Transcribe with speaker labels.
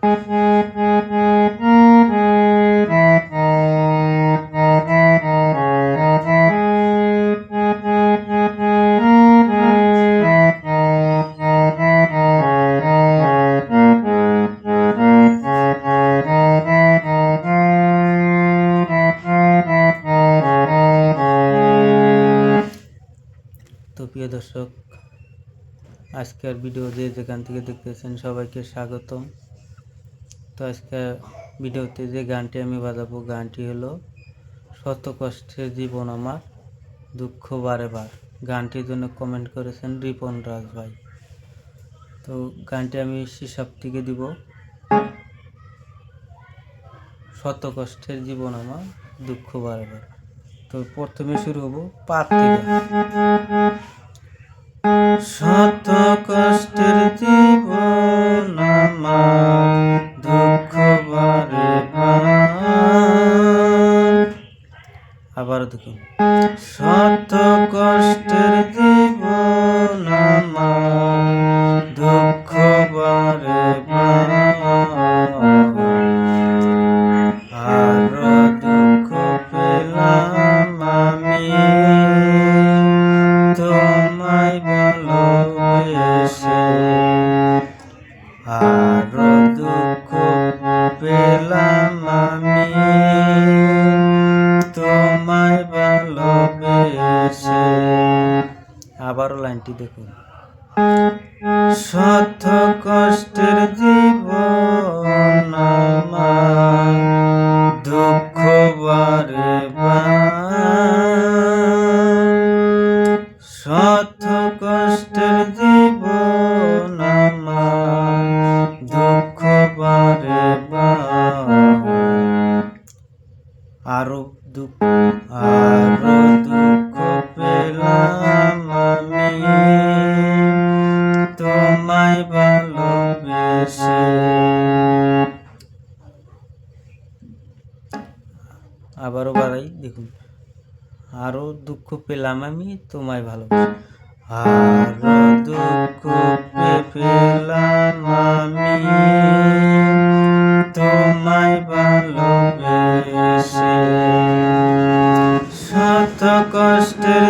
Speaker 1: তো প্রিয় দর্শক আজকের ভিডিও যে যেখান থেকে দেখতেছেন সবাইকে স্বাগতম। তো আজকে ভিডিওতে যে গানটি আমি বাজাবো, গানটি হলো শত কষ্টের জীবন আমার, দুঃখ বারে বার গানটির জন্য কমেন্ট করেছেন রিপন রাজ ভাই। তো গানটি আমি হিসাব থেকে দিব। শত কষ্টের জীবন আমার, দুঃখ বারে বার তো প্রথমে শুরু হব পাত থেকে শত দেখুন শত কষ্টের জীবন আবারও লাইনটি দেখুন শত কষ্টের জীবন দুঃখ বারে। শত কষ্টের জীবন দুঃখ বার। আরও দুঃখ আরও দুঃখ তোমায় ভালোবেসে আবারও বাড়াই, দেখুন। আরও দুঃখ পেলাম আমি তোমায় ভালোবেসে। আরও দুঃখ পেলাম আমি তোমায় ভালোবেসে। শত কষ্টের